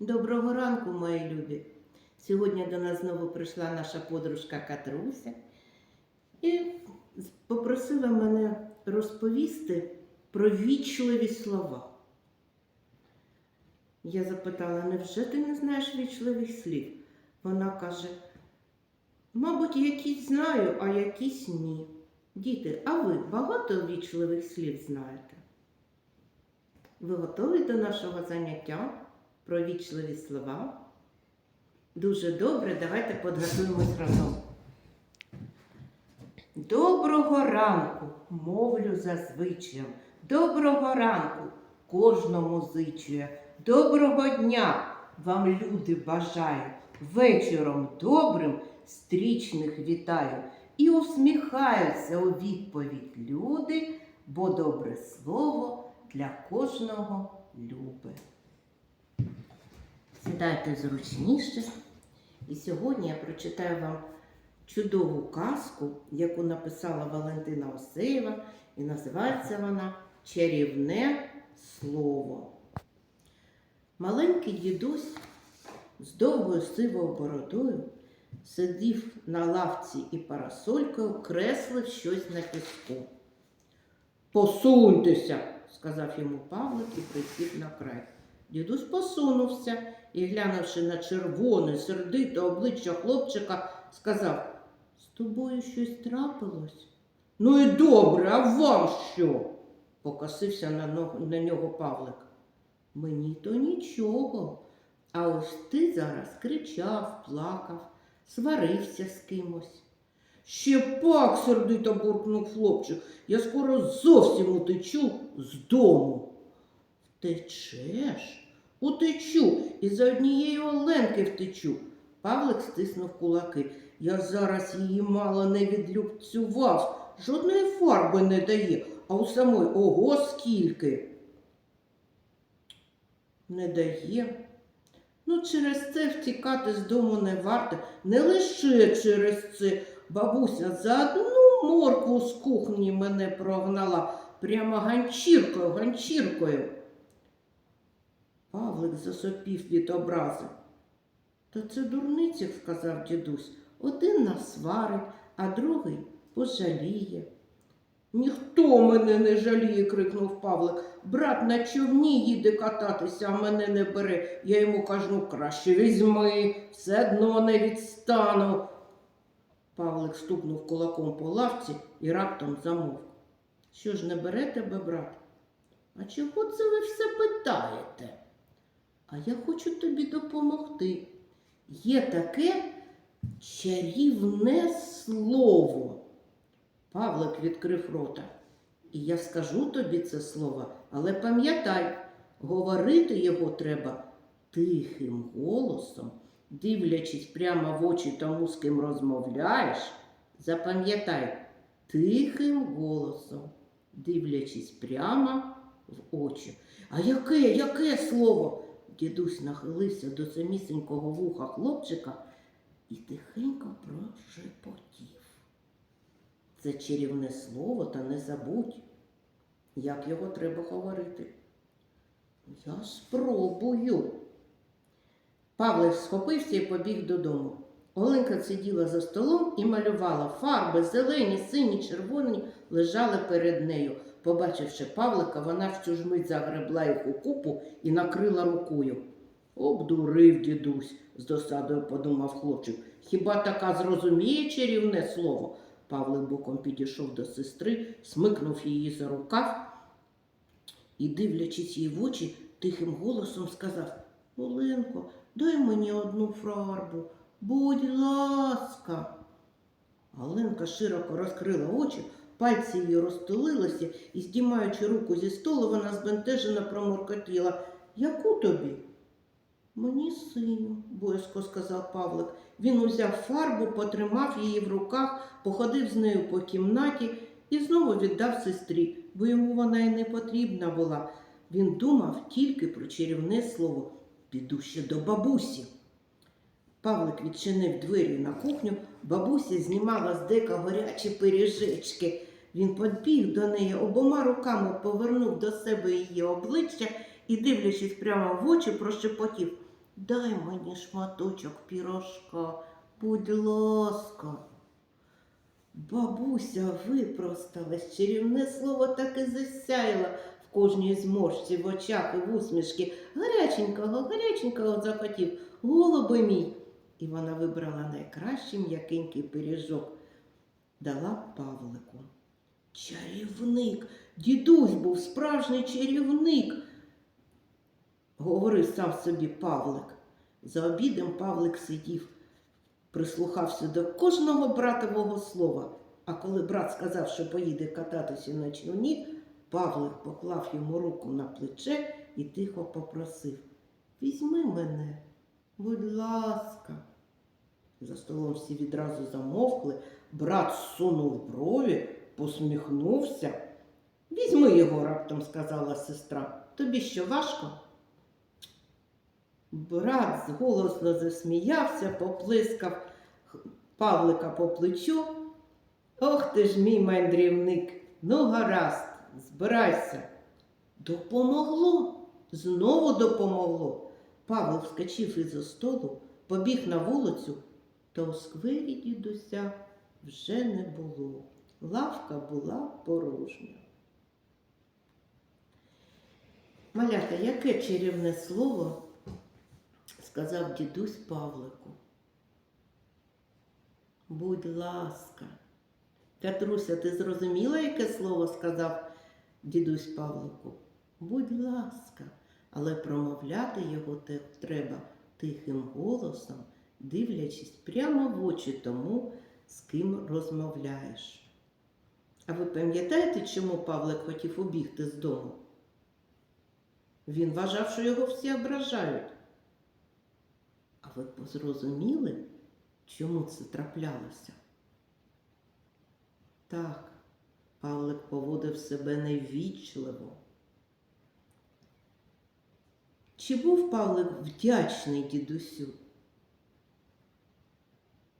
Доброго ранку, мої любі. Сьогодні до нас знову прийшла наша подружка Катруся і попросила мене розповісти про вічливі слова. Я запитала, невже ти не знаєш вічливих слів? Вона каже, мабуть, якісь знаю, а якісь ні. Діти, а ви багато вічливих слів знаєте? Ви готові до нашого заняття про вічливі слова? Дуже добре, давайте підготуємось разом. Доброго ранку, мовлю за звичаєм. Доброго ранку кожному зичує. Доброго дня вам люди бажаю. Вечором добрим стрічних вітаю. І усміхаються у відповідь люди, бо добре слово для кожного любе. Сідайте зручніше. І сьогодні я прочитаю вам чудову казку, яку написала Валентина Осеєва, і називається вона Чарівне слово. Маленький дідусь з довгою сивою бородою сидів на лавці і парасолькою креслив щось на піску. Посуньтеся, сказав йому Павлик і присів на край. Дідусь посунувся і, глянувши на червоне, сердите обличчя хлопчика, сказав: З тобою щось трапилось? Ну і добре, а вам що? покосився на, но- на нього Павлик. Мені то нічого. А ось ти зараз кричав, плакав, сварився з кимось. Ще пак сердито буркнув хлопчик. Я скоро зовсім утечу з дому. Втечеш? Утечу, і за однієї Оленки втечу. Павлик стиснув кулаки. Я зараз її мало не відлюбцював. Жодної фарби не дає, а у самої ого скільки. Не дає. Ну, через це втікати з дому не варто. Не лише через це. Бабуся за одну моркву з кухні мене прогнала прямо ганчіркою, ганчіркою. Павлик засопів від образи. Та це дурниці, сказав дідусь. Один нас сварить, а другий пожаліє. Ніхто мене не жаліє, крикнув Павлик. Брат на човні їде кататися, а мене не бере. Я йому кажу, краще візьми, все одно не відстану. Павлик стукнув кулаком по лавці і раптом замовк. Що ж не бере тебе, брат? А чого це ви все питаєте? А я хочу тобі допомогти. Є таке чарівне слово. Павлик відкрив рота. І я скажу тобі це слово, але пам'ятай, говорити його треба тихим голосом, дивлячись прямо в очі тому, з ким розмовляєш. Запам'ятай, тихим голосом, дивлячись прямо в очі. А яке, яке слово? Дідусь нахилився до самісінького вуха хлопчика і тихенько прошепотів. Це чарівне слово, та не забудь, як його треба говорити. Я спробую. Павлик схопився і побіг додому. Оленка сиділа за столом і малювала фарби, зелені, сині, червоні лежали перед нею. Побачивши Павлика, вона в цю ж мить загребла їх у купу і накрила рукою. Обдурив дідусь, з досадою подумав хлопчик. Хіба така зрозуміє чарівне слово? Павлик боком підійшов до сестри, смикнув її за рукав і, дивлячись їй в очі, тихим голосом сказав Оленко, дай мені одну фарбу, будь ласка. Галенка широко розкрила очі, пальці її розтулилися і, здіймаючи руку зі столу, вона збентежено проморкотіла. Яку тобі? Мені синю, боязко сказав Павлик. Він узяв фарбу, потримав її в руках, походив з нею по кімнаті і знову віддав сестрі, бо йому вона й не потрібна була. Він думав тільки про чарівне слово. Піду ще до бабусі. Павлик відчинив двері на кухню, бабуся знімала з дека горячі пиріжечки. Він підбіг до неї, обома руками повернув до себе її обличчя і, дивлячись прямо в очі, прошепотів дай мені шматочок пірожка, будь ласка. Бабуся випросталась, чарівне слово так і засяяло в кожній зморшці, в очах і в усмішки. Гаряченького, гаряченького захотів, голуби мій. І вона вибрала найкращий м'якенький пиріжок, дала Павлику. Чарівник, дідусь був справжній чарівник, говорив сам собі Павлик. За обідом Павлик сидів, прислухався до кожного братового слова. А коли брат сказав, що поїде кататися на човні, Павлик поклав йому руку на плече і тихо попросив Візьми мене, будь ласка. За столом всі відразу замовкли, брат сунув брові, посміхнувся. Візьми його, раптом сказала сестра. Тобі що важко? Брат голосно засміявся, поплискав Павлика по плечу. Ох ти ж мій мандрівник, ну гаразд, збирайся. Допомогло, знову допомогло. Павло вскочив із-за столу, побіг на вулицю, та у сквері дідуся вже не було. Лавка була порожня. Малята, яке чарівне слово сказав дідусь Павлику? Будь ласка. Катруся, ти зрозуміла, яке слово сказав дідусь Павлику? Будь ласка, але промовляти його треба тихим голосом, дивлячись прямо в очі тому, з ким розмовляєш. А ви пам'ятаєте, чому Павлик хотів убігти з дому? Він вважав, що його всі ображають. А ви зрозуміли, чому це траплялося? Так, Павлик поводив себе невічливо. Чи був Павлик вдячний дідусю?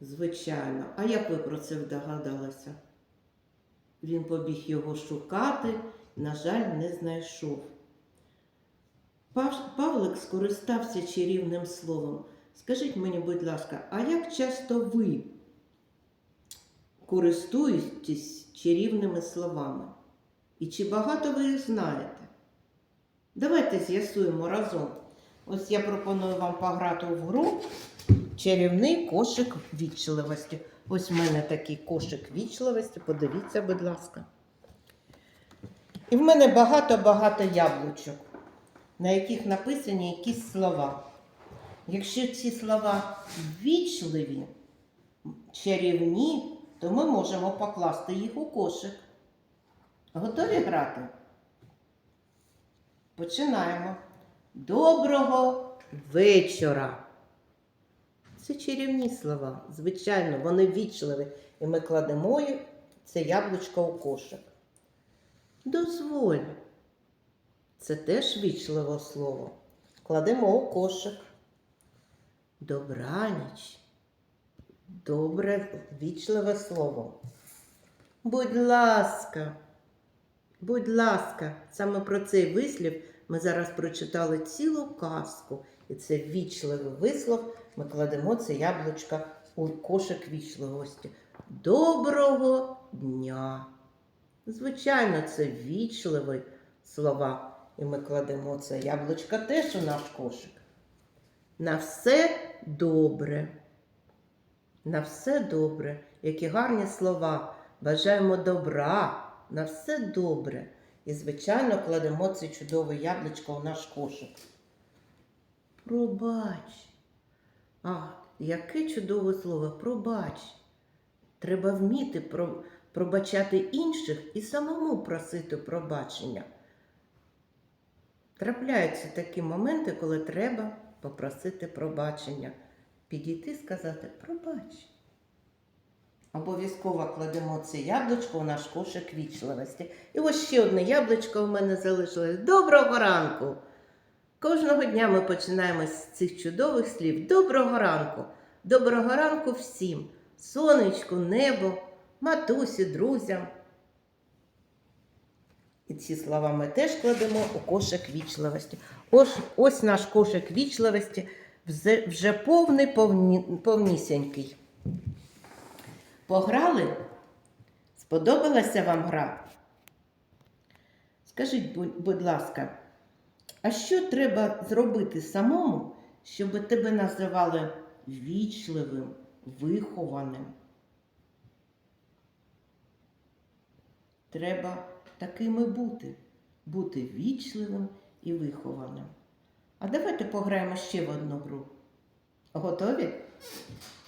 Звичайно, а як ви про це вдогадалися? Він побіг його шукати, на жаль, не знайшов. Павлик скористався чарівним словом. Скажіть мені, будь ласка, а як часто ви користуєтесь чарівними словами? І чи багато ви їх знаєте? Давайте з'ясуємо разом. Ось я пропоную вам пограти в гру чарівний кошик вічливості. Ось в мене такий кошик вічливості. Подивіться, будь ласка. І в мене багато-багато яблучок, на яких написані якісь слова. Якщо ці слова вічливі, чарівні, то ми можемо покласти їх у кошик. Готові грати? Починаємо. Доброго вечора. Це чарівні слова. Звичайно, вони вічливі. І ми кладемо це яблучко у кошик. Дозволь. Це теж вічливе слово. Кладемо у кошик. Добраніч. Добре, вічливе слово. Будь ласка, будь ласка, саме про цей вислів ми зараз прочитали цілу казку. І це вічливий вислов. Ми кладемо це яблучко у кошик вічливості. Доброго дня! Звичайно, це вічливі слова. І ми кладемо це яблучко теж у наш кошик. На все добре. На все добре. Які гарні слова. Бажаємо добра. На все добре. І, звичайно, кладемо це чудове яблучко у наш кошик. Пробач. А, яке чудове слово, пробач. Треба вміти про- пробачати інших і самому просити пробачення. Трапляються такі моменти, коли треба попросити пробачення. Підійти сказати пробач. Обов'язково кладемо це яблучко у наш кошик вічливості. І ось ще одне яблучко у мене залишилось. Доброго ранку! Кожного дня ми починаємо з цих чудових слів. Доброго ранку! Доброго ранку всім! Сонечку, небо, матусі, друзям. І ці слова ми теж кладемо у кошик вічливості. Ось, ось наш кошик вічливості. вже, повний повні, повнісінький. Пограли? Сподобалася вам гра? Скажіть, будь ласка, а що треба зробити самому, щоб тебе називали вічливим, вихованим? Треба такими бути, бути вічливим і вихованим. А давайте пограємо ще в одну гру. Готові?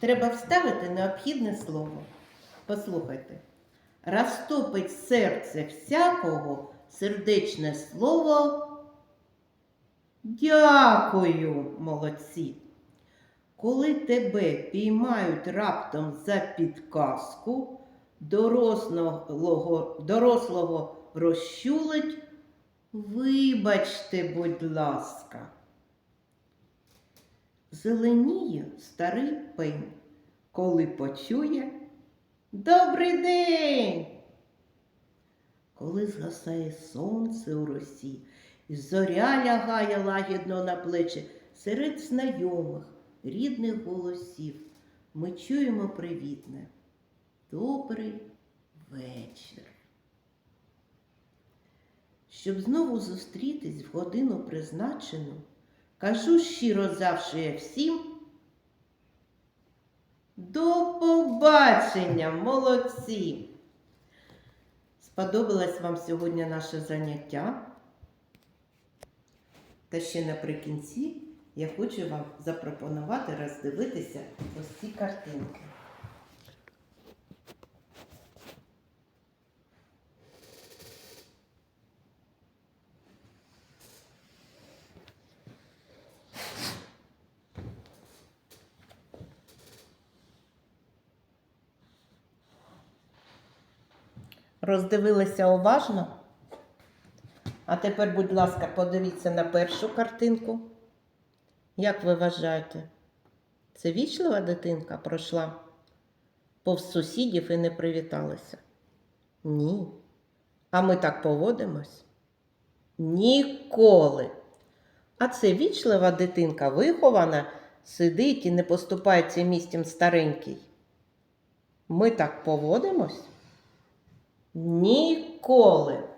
Треба вставити необхідне слово. Послухайте. Розтопить серце всякого сердечне слово. Дякую, молодці. Коли тебе піймають раптом за підказку, дорослого, дорослого розчулить, вибачте, будь ласка. Зеленіє старий пень, коли почує Добрий день! Коли згасає сонце у росі, зоря лягає лагідно на плечі, серед знайомих, рідних голосів ми чуємо привітне. Добрий вечір. Щоб знову зустрітись в годину призначену, кажу щиро завжди всім. До побачення, молодці! Сподобалось вам сьогодні наше заняття? Та ще наприкінці я хочу вам запропонувати роздивитися ось ці картинки. Роздивилися уважно? А тепер, будь ласка, подивіться на першу картинку. Як ви вважаєте, це вічлива дитинка пройшла повз сусідів і не привіталася? Ні. А ми так поводимось? Ніколи. А це вічлива дитинка вихована, сидить і не поступається місцем старенький. Ми так поводимось? Ніколи.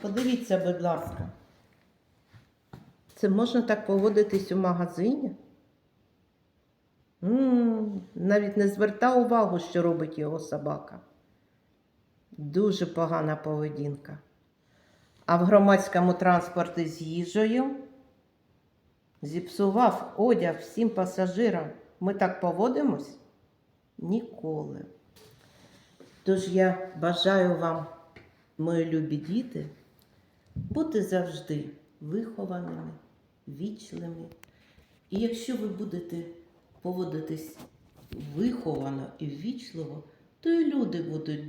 Подивіться, будь ласка. Це можна так поводитись у магазині? м навіть не зверта увагу, що робить його собака. Дуже погана поведінка. А в громадському транспорті з їжею зіпсував одяг всім пасажирам. Ми так поводимось? Ніколи. Тож я бажаю вам, мої любі діти, бути завжди вихованими, вічливими. І якщо ви будете поводитись виховано і ввічливо, то і люди будуть